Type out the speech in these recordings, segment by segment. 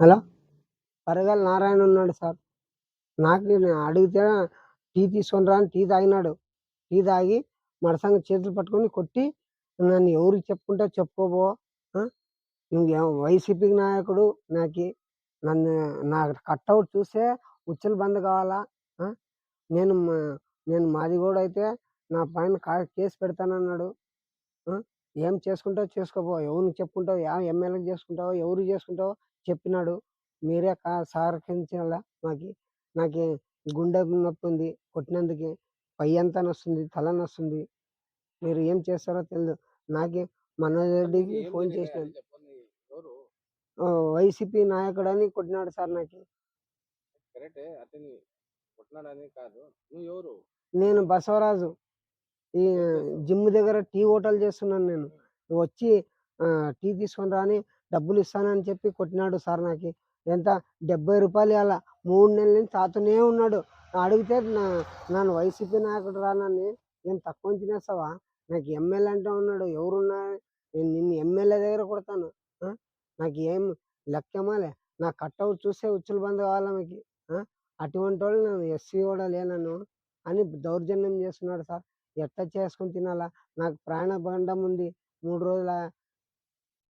Hello? పరగాల Narayana ఉన్నాడు sir. నాకు నేను అడిగితే టీ తీసుకొని రా అని టీ తాగినాడు. టీ తాగి మడసంగా చేతులు పట్టుకొని కొట్టి నన్ను ఎవరికి చెప్పుకుంటే చెప్పుకోబో నువ్వు వైసీపీ నాయకుడు నాకు నన్ను నా కట్అవుట్ చూస్తే ఉచ్చలు బంద్ కావాలా నేను మా- నేను మాది కూడా అయితే నా పైన కేసు పెడతానన్నాడు ఏం చేసుకుంటావు? చేసుకోపో. ఎవరికి చెప్పుకుంటావు? యా ఎమ్మెల్యేకి చేసుకుంటావో? ఎవరికి చేసుకుంటావో? చెప్పినాడు. మీరే కా సహకరించాలా మాకి నాకు గుండె నొప్పి ఉంది. కొట్టినందుకే పై అంతా నొస్తుంది తల నొస్తుంది. మీరు ఏం చేస్తారో తెలియదు నాకే మనోజ్ రెడ్డికి ఏం ఫోన్ చేసినాను. ఎవరు? వైసీపీ నాయకుడు అని కొట్టినాడు సార్ నాకు. ఎవరు? నేను బసవరాజు. ఈ జిమ్ దగ్గర టీ హోటల్ చేస్తున్నాను నేను. వచ్చి టీ తీసుకొని రాని డబ్బులు ఇస్తానని చెప్పి కొట్టినాడు సార్ నాకు. ఎంత? డెబ్బై రూపాయలు అలా మూడు నెలల నుంచి తాతనే ఉన్నాడు. అడిగితే నా నన్ను వైసీపీ నాయకుడు రానని నేను తక్కువ తినేస్తావా నాకు ఎమ్మెల్యే అంటే ఉన్నాడు. ఎవరున్నా నేను నిన్ను ఎమ్మెల్యే దగ్గర కొడతాను. నాకు ఏం లెక్కమాలే నా కట్అవుట్ చూస్తే ఉచ్చులు బంద్ కావాలా మీకు? అటువంటి వాళ్ళు నేను ఎస్సీ కూడా లేనను అని దౌర్జన్యం చేస్తున్నాడు సార్. ఎట్లా చేసుకొని తినాలా? నాకు ప్రాణ బంధం ఉంది. మూడు రోజుల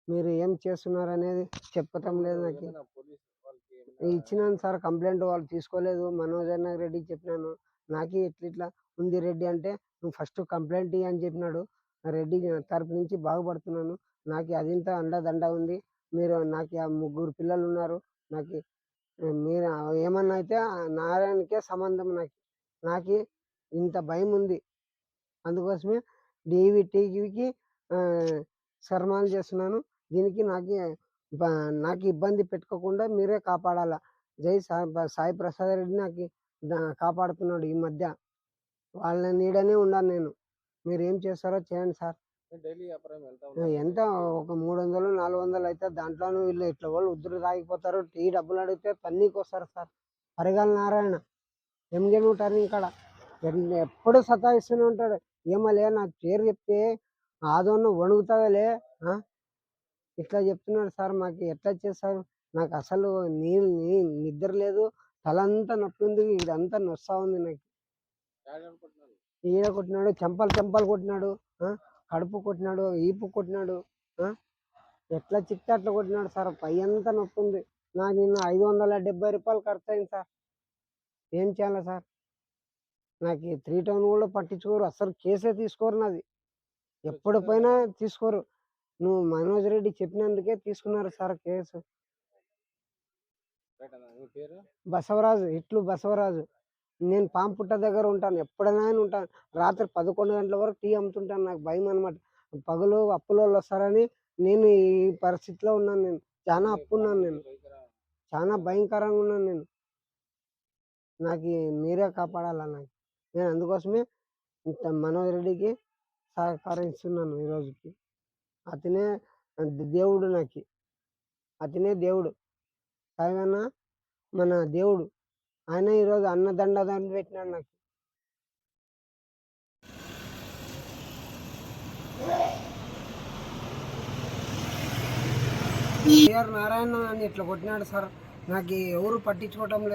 మీరు ఏం చేస్తున్నారు అనేది చెప్పటం లేదు నాకు. ఇచ్చినాను సార్ కంప్లైంట్ వాళ్ళు తీసుకోలేదు. మనోజ్ అన్న రెడ్డికి చెప్పినాను. నాకు ఇట్లా ఇట్లా ఉంది రెడ్డి అంటే నువ్వు ఫస్ట్ కంప్లైంట్ ఇయ్యి అని చెప్పినాడు. రెడ్డి తరపు నుంచి బాగుపడుతున్నాను. నాకు అదింత అండదండ ఉంది. మీరు నాకు ఆ ముగ్గురు పిల్లలు ఉన్నారు. నాకు మీరు ఏమన్నా అయితే నారాయణకే సంబంధం నాకు. నాకు ఇంత భయం ఉంది. అందుకోసమే డీవీ టీవీకి సన్మానం చేస్తున్నాను. దీనికి నాకు నాకు ఇబ్బంది పెట్టుకోకుండా మీరే కాపాడాలా. జై సాయి ప్ర- సాయి ప్రసాద్ రెడ్డి నాకు కాపాడుతున్నాడు ఈ మధ్య. వాళ్ళ నీడనే ఉన్నాను నేను. మీరు ఏం చేస్తారో చేయండి సార్. ఎంత? ఒక మూడు వందలు నాలుగు వందలు అయితే దాంట్లోనూ వీళ్ళు ఇట్లా వాళ్ళు ఉద్దురు తాగిపోతారు. టీ డబ్బులు అడిగితే పన్నీకి వస్తారు సార్. పరిగాల నారాయణ. ఎంజేమి టర్నింగ్ కాడ ఎన్- ఎప్పుడు సతాయిస్తూనే ఉంటాడు. ఏమలే నాకు పేరు చెప్తే ఆదోన్న వణుకుతావేలే ఇట్లా చెప్తున్నాడు సార్ మాకు. ఎట్లా చేస్తారు నాకు అసలు నీళ్ళు నీ- నిద్ర లేదు. తలంతా నొప్పి ఉంది ఇదంతా నొస్తా ఉంది నాకు. ఈడ కొట్టినాడు చెంపలు చెంపలు కొట్టినాడు కడుపు కొట్టినాడు ఈపు కొట్టినాడు ఎట్లా చిక్తే అట్లా కొట్టినాడు సార్? పై అంతా నొప్పి ఉంది. నాకు నిన్న ఐదు వందల డెబ్బై రూపాయలు ఖర్చు అయింది సార్. ఏం చేయాలి సార్? నాకు ఈ త్రీ టౌన్ కూడా పట్టించుకోరు. అసలు కేసే తీసుకోరు నాది. ఎప్పుడు పోయినా తీసుకోరు. నువ్వు మనోజ్ రెడ్డి చెప్పినందుకే తీసుకున్నారు సార్ కేసు. బసవరాజు ఇట్లు బసవరాజు. నేను పాంపుట్ట దగ్గర ఉంటాను. ఎప్పుడైనా ఉంటాను. రాత్రి పదకొండు గంటల వరకు టీ అమ్ముతుంటాను. నాకు భయం అనమాట పగలు అప్పుల వస్తారని నేను ఈ పరిస్థితిలో ఉన్నాను నేను. చాలా అప్పు ఉన్నాను నేను. చాలా భయంకరంగా ఉన్నాను నేను. నాకు మీరే కాపాడాలా నాకు? నేను అందుకోసమే ఇంత మనోజ్ రెడ్డికి సహకరిస్తున్నాను ఈ రోజుకి. అతనే దేవుడు నాకు. అతనే దేవుడు. సాయన్న మన దేవుడు. ఆయన ఈరోజు అన్నదండ దాన్ని పెట్టినాడు నాకు. కేఆర్ నారాయణ అని ఇట్లా కొట్టినాడు సార్. నాకు ఎవరు పట్టించుకోవటం లేదు.